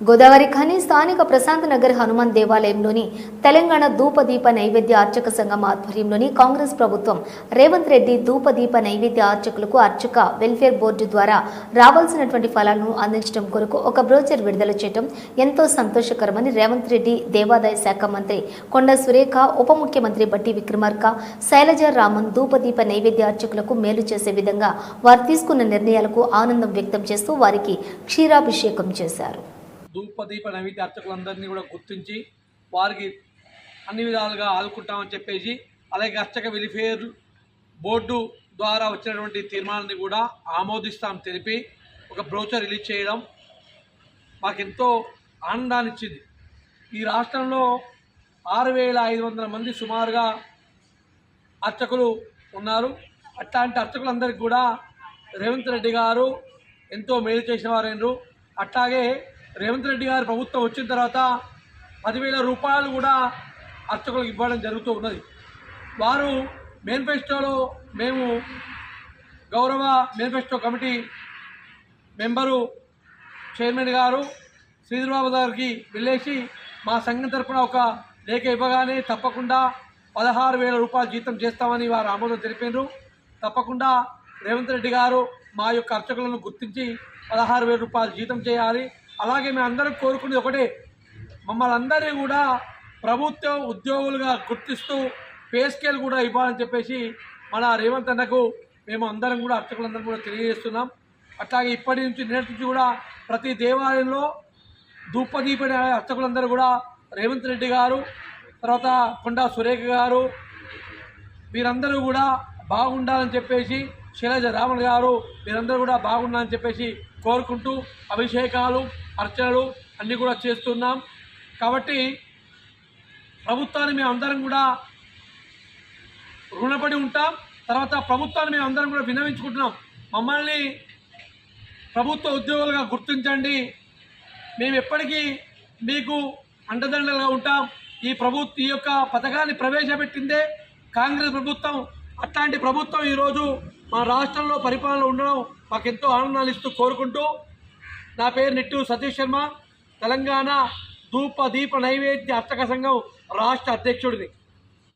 గోదావరి ఖని స్థానిక ప్రశాంత్ నగర్ హనుమాన్ దేవాలయంలోని తెలంగాణ ధూపదీప నైవేద్య అర్చక సంఘం ఆధ్వర్యంలోని కాంగ్రెస్ ప్రభుత్వం రేవంత్ రెడ్డి ధూపదీప నైవేద్య అర్చకులకు అర్చక వెల్ఫేర్ బోర్డు ద్వారా రావాల్సినటువంటి ఫలాలను అందించడం కొరకు ఒక బ్రోచర్ విడుదల చేయడం ఎంతో సంతోషకరమని రేవంత్ రెడ్డి దేవాదాయ శాఖ మంత్రి కొండ సురేఖ ఉప ముఖ్యమంత్రి బట్టి విక్రమార్క శైలజ రామన్ ధూపదీప నైవేద్య అర్చకులకు మేలు చేసే విధంగా వారు తీసుకున్న నిర్ణయాలకు ఆనందం వ్యక్తం చేస్తూ వారికి క్షీరాభిషేకం చేశారు. ధూపదీప నైవేద్య అర్చకులందరినీ కూడా గుర్తించి వారికి అన్ని విధాలుగా ఆదుకుంటామని చెప్పేసి అలాగే అర్చక వెలిఫేర్ బోర్డు ద్వారా వచ్చినటువంటి తీర్మానాన్ని కూడా ఆమోదిస్తాం తెలిపి ఒక బ్రోచర్ రిలీజ్ చేయడం మాకెంతో ఆనందాన్ని ఇచ్చింది ఈ రాష్ట్రంలో ఆరు వేల ఐదు వందల మంది సుమారుగా అర్చకులు ఉన్నారు. అట్లాంటి అర్చకులందరికీ కూడా రేవంత్ రెడ్డి గారు ఎంతో మేలు చేసిన వారైనరు అట్లాగే రేవంత్ రెడ్డి గారు ప్రభుత్వం వచ్చిన తర్వాత పదివేల రూపాయలు కూడా అర్చకులకు ఇవ్వడం జరుగుతూ ఉన్నది. వారు మేనిఫెస్టోలో మేము గౌరవ మేనిఫెస్టో కమిటీ మెంబరు చైర్మన్ గారు శ్రీధర్బాబు గారికి వెళ్ళేసి మా సంఘం తరపున ఒక లేఖ ఇవ్వగానే తప్పకుండా పదహారు వేల రూపాయలు జీతం చేస్తామని వారు ఆమోదం తెలిపారు. తప్పకుండా రేవంత్ రెడ్డి గారు మా యొక్క అర్చకులను గుర్తించి పదహారు వేల రూపాయలు జీతం చేయాలి. అలాగే మేము అందరం కోరుకునేది ఒకటే. మమ్మల్ని అందరినీ కూడా ప్రభుత్వ ఉద్యోగులుగా గుర్తిస్తూ పే స్కేల్ కూడా ఇవ్వాలని చెప్పేసి మన రేవంత్ అన్నకు మేము అందరం కూడా అర్చకులందరం కూడా తెలియజేస్తున్నాం. అట్లాగే ఇప్పటి నుంచి నేటి నుంచి కూడా ప్రతి దేవాలయంలో ధూపదీపడి అర్చకులందరూ కూడా రేవంత్ రెడ్డి గారు తర్వాత కొండా సురేఖ గారు మీరందరూ కూడా బాగుండాలని చెప్పేసి శైలజ రామన్ గారు మీరందరూ కూడా బాగుండాలని చెప్పేసి కోరుకుంటూ అభిషేకాలు అర్చనలు అన్నీ కూడా చేస్తున్నాం. కాబట్టి ప్రభుత్వాన్ని మేము అందరం కూడా రుణపడి ఉంటాం. తర్వాత ప్రభుత్వాన్ని మేము అందరం కూడా విన్నవించుకుంటున్నాం. మమ్మల్ని ప్రభుత్వ ఉద్యోగులుగా గుర్తించండి. మేము ఎప్పటికీ మీకు అండదండలుగా ఉంటాం. ఈ ప్రభుత్వ ఈ యొక్క పథకాన్ని ప్రవేశపెట్టిందే కాంగ్రెస్ ప్రభుత్వం. అట్లాంటి ప్రభుత్వం ఈరోజు మా రాష్ట్రంలో పరిపాలన ఉండడం మాకెంతో ఆనందాలు ఇస్తూ కోరుకుంటూ నా పేరు నిట్టు సతీష్ శర్మ. తెలంగాణ ధూప దీప నైవేద్య అర్చక సంఘం రాష్ట్ర అధ్యక్షుడిని.